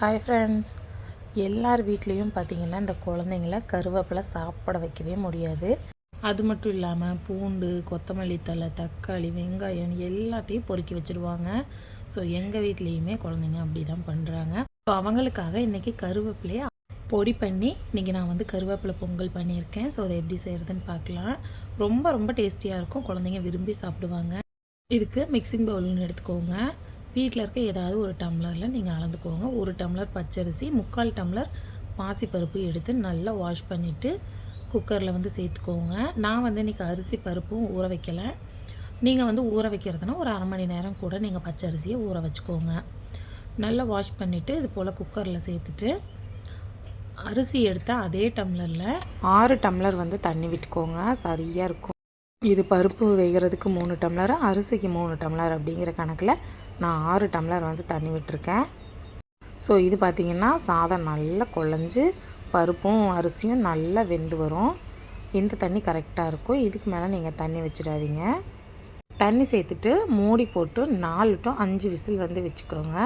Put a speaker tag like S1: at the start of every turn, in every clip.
S1: Hi friends எல்லார் வீட்லேயும் பார்த்தீங்கன்னா இந்த குழந்தைங்கள கருவேப்பிலை சாப்பிட வைக்கவே முடியாது. அது மட்டும் இல்லாமல் பூண்டு கொத்தமல்லி தழை தக்காளி வெங்காயம் எல்லாத்தையும் பொறுக்கி வச்சுருவாங்க. ஸோ எங்கள் வீட்லேயுமே குழந்தைங்க அப்படி தான் பண்ணுறாங்க ஸோ அவங்களுக்காக இன்றைக்கி கருவேப்பிலையை பொடி பண்ணி இன்றைக்கி நான் வந்து கருவேப்பிலை பொங்கல் பண்ணியிருக்கேன். ஸோ அதை எப்படி செய்கிறதுன்னு பார்க்கலாம். ரொம்ப ரொம்ப டேஸ்டியாக இருக்கும். குழந்தைங்க விரும்பி சாப்பிடுவாங்க. இதுக்கு மிக்சிங் பவுல்னு எடுத்துக்கோங்க. வீட்டில் இருக்க ஏதாவது ஒரு டம்ளரில் நீங்கள் அளந்துக்கோங்க. ஒரு டம்ளர் பச்சரிசி முக்கால் டம்ளர் பாசிப்பருப்பு எடுத்து நல்லா வாஷ் பண்ணிவிட்டு குக்கரில் வந்து சேர்த்துக்கோங்க. நான் வந்து இன்றைக்கி அரிசி பருப்பும் ஊற வைக்கலை. நீங்கள் வந்து ஊற வைக்கிறதுனா ஒரு அரை மணி நேரம் கூட நீங்கள் பச்சரிசியை ஊற வச்சுக்கோங்க. நல்லா வாஷ் பண்ணிவிட்டு இது போல் குக்கரில் சேர்த்துட்டு அரிசி எடுத்தால் அதே டம்ளரில் ஆறு டம்ளர் வந்து தண்ணி விட்டுக்கோங்க. சரியாக இருக்கும். இது பருப்பு வேகிறதுக்கு மூணு டம்ளர் அரிசிக்கு மூணு டம்ளர் அப்படிங்கிற கணக்கில் நான் ஆறு டம்ளர் வந்து தண்ணி விட்டுருக்கேன். ஸோ இது பார்த்திங்கன்னா சாதம் நல்லா குழஞ்சி பருப்பும் அரிசியும் நல்லா வெந்து வரும். இந்த தண்ணி கரெக்டாக இருக்கும். இதுக்கு மேலே நீங்கள் தண்ணி வச்சிடாதீங்க. தண்ணி சேர்த்துட்டு மூடி போட்டு நாலு டு அஞ்சு விசில் வந்து வச்சுக்கோங்க.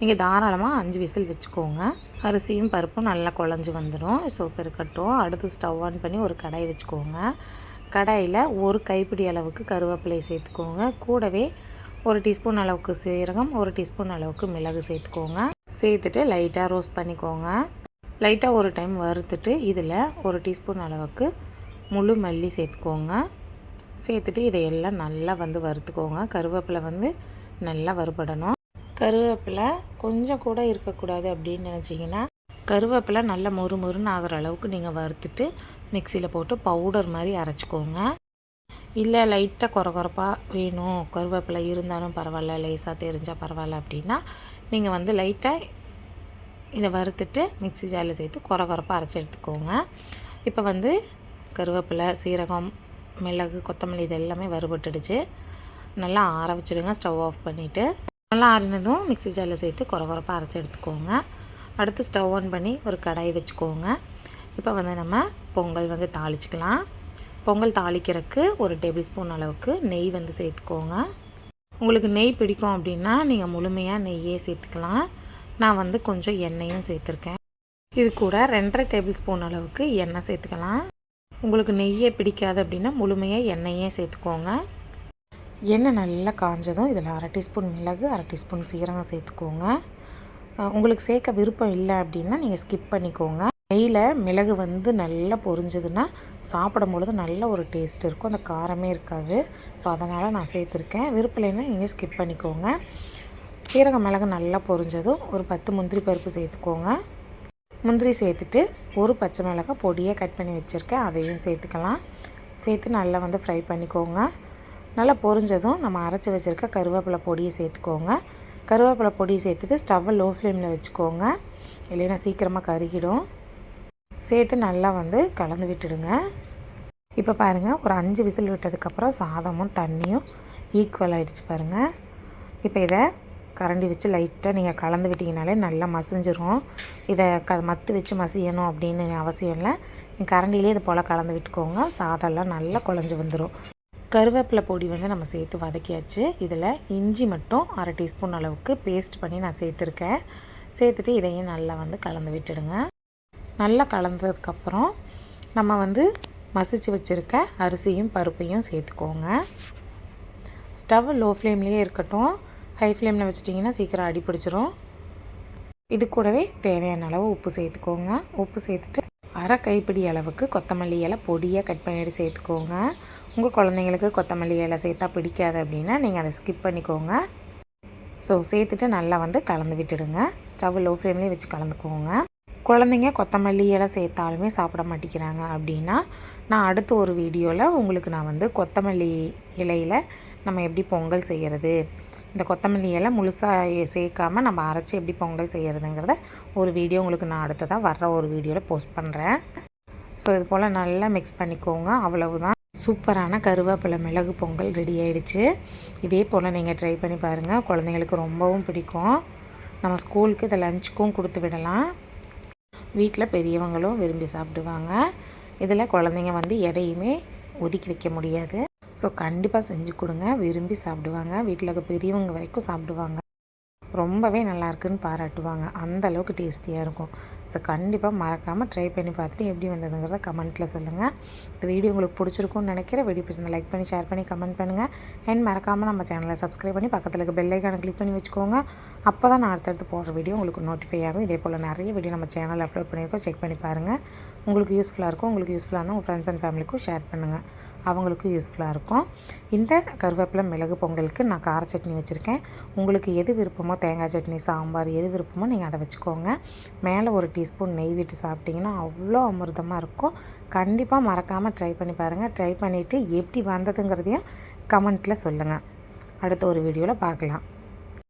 S1: நீங்கள் தாராளமாக அஞ்சு விசில் வச்சுக்கோங்க. அரிசியும் பருப்பும் நல்லா குழஞ்சி வந்துடும். ஸோ பெருக்கட்டும். அடுத்து ஸ்டவ் ஆன் பண்ணி ஒரு கடாய் வச்சுக்கோங்க. கடாயில் ஒரு கைப்பிடி அளவுக்கு கருவேப்பிலையை சேர்த்துக்கோங்க. கூடவே ஒரு டீஸ்பூன் அளவுக்கு சீரகம் ஒரு டீஸ்பூன் அளவுக்கு மிளகு சேர்த்துக்கோங்க. சேர்த்துட்டு லைட்டாக ரோஸ்ட் பண்ணிக்கோங்க. லைட்டாக ஒரு டைம் வறுத்துட்டு இதில் ஒரு டீஸ்பூன் அளவுக்கு முழு மல்லி சேர்த்துக்கோங்க. சேர்த்துட்டு இதையெல்லாம் நல்லா வந்து வறுத்துக்கோங்க. கருவேப்பிலை வந்து நல்லா வறுபடணும். கருவேப்பிலை கொஞ்சம் கூட இருக்கக்கூடாது அப்படின்னு நினச்சிங்கன்னா கருவேப்பிலை நல்லா மொறு மொறுன்னு ஆகிற அளவுக்கு நீங்கள் வறுத்துட்டு மிக்சியில் போட்டு பவுடர் மாதிரி அரைச்சிக்கோங்க. இல்லை லைட்டாக குறை குறைப்பாக வேணும். கருவேப்பிலை இருந்தாலும் பரவாயில்ல லேசாக தெரிஞ்சால் பரவாயில்ல அப்படின்னா நீங்கள் வந்து லைட்டாக இதை வறுத்துட்டு மிக்ஸி ஜாரில் சேர்த்து குறை குறைப்பாக அரைச்சி எடுத்துக்கோங்க. இப்போ வந்து கருவேப்பிலை சீரகம் மிளகு கொத்தமல்லி இது எல்லாமே வறுபட்டுடுச்சு. நல்லா ஆற வச்சுடுங்க ஸ்டவ் ஆஃப் பண்ணிவிட்டு நல்லா ஆறினதும் மிக்ஸி ஜாரில் சேர்த்து குறை குறைப்பாக அரைச்சி எடுத்துக்கோங்க. அடுத்து ஸ்டவ் ஆன் பண்ணி ஒரு கடாய் வச்சுக்கோங்க. இப்போ வந்து நம்ம பொங்கல் வந்து தாளிச்சிக்கலாம். பொங்கல் தாளிக்கிறதுக்கு ஒரு டேபிள் ஸ்பூன் அளவுக்கு நெய் வந்து சேர்த்துக்கோங்க. உங்களுக்கு நெய் பிடிக்கும் அப்படின்னா நீங்கள் முழுமையாக நெய்யே சேர்த்துக்கலாம். நான் வந்து கொஞ்சம் எண்ணெயும் சேர்த்துருக்கேன். இது கூட ரெண்டரை டேபிள் ஸ்பூன் அளவுக்கு எண்ணெய் சேர்த்துக்கலாம். உங்களுக்கு நெய்யே பிடிக்காது அப்படின்னா முழுமையாக எண்ணெயே சேர்த்துக்கோங்க. எண்ணெய் நல்லா காஞ்சதும் இதில் அரை டீஸ்பூன் மிளகு அரை டீஸ்பூன் சீரகம் சேர்த்துக்கோங்க. உங்களுக்கு சேர்க்க விருப்பம் இல்லை அப்படின்னா நீங்கள் ஸ்கிப் பண்ணிக்கோங்க. கையில் மிளகு வந்து நல்லா பொரிஞ்சதுன்னா சாப்பிடும் பொழுது நல்ல ஒரு டேஸ்ட் இருக்கும். அந்த காரமே இருக்காது. ஸோ அதனால் நான் சேர்த்துருக்கேன். விருப்பலைன்னா நீங்கள் ஸ்கிப் பண்ணிக்கோங்க. சீரக மிளகு நல்லா பொரிஞ்சதும் ஒரு பத்து முந்திரி பருப்பு சேர்த்துக்கோங்க. முந்திரி சேர்த்துட்டு ஒரு பச்சை மிளகாய் பொடியாக கட் பண்ணி வச்சுருக்கேன். அதையும் சேர்த்துக்கலாம். சேர்த்து நல்லா வந்து ஃப்ரை பண்ணிக்கோங்க. நல்லா பொரிஞ்சதும் நம்ம அரைச்சி வச்சுருக்க கருவேப்பிலை பொடியை சேர்த்துக்கோங்க. கருவேப்பிலை பொடியை சேர்த்துட்டு ஸ்டவ்வை லோ ஃப்ளேமில் வச்சுக்கோங்க. இல்லைன்னா சீக்கிரமாக கருகிடும். சேர்த்து நல்லா வந்து கலந்து விட்டுடுங்க. இப்போ பாருங்கள் ஒரு அஞ்சு விசில் விட்டதுக்கப்புறம் சாதமும் தண்ணியும் ஈக்குவல் ஆகிடுச்சு பாருங்கள் இப்போ இதை கரண்டி வச்சு லைட்டாக நீங்கள் கலந்து விட்டிங்கனாலே நல்லா மசிஞ்சிரும். இதை க மத்து வச்சு மசியணும் அப்படின்னு அவசியம் இல்லை. நீங்கள் கரண்டிலே இது போல் கலந்து விட்டுக்கோங்க. சாதம்லாம் நல்லா குழஞ்சி வந்துடும் கருவேப்பிலை பொடி வந்து நம்ம சேர்த்து வதக்கியாச்சு. இதில் இஞ்சி மட்டும் அரை டீஸ்பூன் அளவுக்கு பேஸ்ட் பண்ணி நான் சேர்த்துருக்கேன். சேர்த்துட்டு இதையும் நல்லா வந்து கலந்து விட்டுடுங்க. நல்லா கலந்ததுக்கப்புறம் நம்ம வந்து மசிச்சு வச்சுருக்க அரிசியும் பருப்பையும் சேர்த்துக்கோங்க. ஸ்டவ் லோ ஃப்ளேம்லேயே இருக்கட்டும். ஹை ஃப்ளேமில் வச்சிட்டிங்கன்னா சீக்கிரம் அடி பிடிச்சிரும். இது கூடவே தேவையான அளவு உப்பு சேர்த்துக்கோங்க. உப்பு சேர்த்துட்டு அரை கைப்பிடி அளவுக்கு கொத்தமல்லி இலை பொடியாக கட் பண்ணிட்டு சேர்த்துக்கோங்க. உங்கள் குழந்தைங்களுக்கு கொத்தமல்லி இலை சேர்த்தா பிடிக்காது அப்படின்னா நீங்கள் அதை ஸ்கிப் பண்ணிக்கோங்க. ஸோ சேர்த்துட்டு நல்லா வந்து கலந்து விட்டுடுங்க. ஸ்டவ் லோ ஃப்ளேம்லேயே வச்சு கலந்துக்கோங்க. குழந்தைங்க கொத்தமல்லி எல்லாம் சேர்த்தாலுமே சாப்பிட மாட்டேங்கிறாங்க அப்படின்னா நான் அடுத்த ஒரு வீடியோவில் உங்களுக்கு நான் வந்து கொத்தமல்லி இலையில் நம்ம எப்படி பொங்கல் செய்கிறது இந்த கொத்தமல்லி இலை முழுசாக சேர்க்காமல் நம்ம அரைச்சி எப்படி பொங்கல் செய்கிறதுங்கிறத ஒரு வீடியோ உங்களுக்கு நான் அடுத்ததாக வர்ற ஒரு வீடியோவில் போஸ்ட் பண்ணுறேன் ஸோ இது போல் நல்லா மிக்ஸ் பண்ணிக்கோங்க. அவ்வளவுதான். சூப்பரான கருவேப்பிலை மிளகு பொங்கல் ரெடி ஆகிடுச்சு இதே போல் நீங்கள் ட்ரை பண்ணி பாருங்கள் குழந்தைங்களுக்கு ரொம்பவும் பிடிக்கும். நம்ம ஸ்கூலுக்கு இதை லஞ்சுக்கும் கொடுத்து விடலாம். வீட்டில் பெரியவங்களும் விரும்பி சாப்பிடுவாங்க. இதில் குழந்தைங்க வந்து எடையுமே ஒதுக்கி வைக்க முடியாது. ஸோ கண்டிப்பாக செஞ்சு கொடுங்க. விரும்பி சாப்பிடுவாங்க. வீட்டில் இருக்க பெரியவங்க வரைக்கும் சாப்பிடுவாங்க. ரொம்பவே நல்லா இருக்குன்னு பாராட்டுவாங்க. அந்த அளவுக்கு டேஸ்டியாக இருக்கும். ஸோ கண்டிப்பாக மறக்காமல் ட்ரை பண்ணி பார்த்துட்டு எப்படி வந்ததுங்கிறத கமெண்ட்டில் சொல்லுங்கள் இந்த வீடியோ உங்களுக்கு பிடிச்சிருக்கும்னு நினைக்கிறேன். வீடியோ பிடிச்சிருந்தா லைக் பண்ணி ஷேர் பண்ணி கமெண்ட் பண்ணுங்கள் அண்ட் மறக்காமல் நம்ம சேனலை சப்ஸ்கிரைப் பண்ணி பக்கத்தில் இருக்க பெல்லைக்கான கிளிக் பண்ணி வச்சுக்கோங்க. அப்போ தான் நான் அடுத்தடுத்து போடுற வீடியோ உங்களுக்கு நோட்டிஃபை ஆகும். இதே போல் நிறைய வீடியோ நம்ம சேனலில் அப்லோட் பண்ணியிருக்கோம். செக் பண்ணி பாருங்கள் உங்களுக்கு யூஸ்ஃபுல்லாக இருக்கும். உங்களுக்கு யூஸ்ஃபுல்லாக இருந்தால் உங்கள் ஃப்ரெண்ட்ஸ் அண்ட் ஃபேமிலிக்கும் ஷேர் பண்ணுங்கள் அவங்களுக்கும் யூஸ்ஃபுல்லாக இருக்கும். இந்த கருவேப்பிலை மிளகு பொங்கலுக்கு நான் கார சட்னி வச்சுருக்கேன். உங்களுக்கு எது விருப்பமோ தேங்காய் சட்னி சாம்பார் எது விருப்பமோ நீங்கள் அதை வச்சுக்கோங்க. மேலே ஒரு டீஸ்பூன் நெய் விட்டு சாப்பிட்டிங்கன்னா அவ்வளோ அமிர்தமாக இருக்கும். கண்டிப்பாக மறக்காமல் ட்ரை பண்ணி பாருங்கள் ட்ரை பண்ணிவிட்டு எப்படி வந்ததுங்கிறதையும் கமெண்ட்டில் சொல்லுங்கள் அடுத்த ஒரு வீடியோவில் பார்க்கலாம்.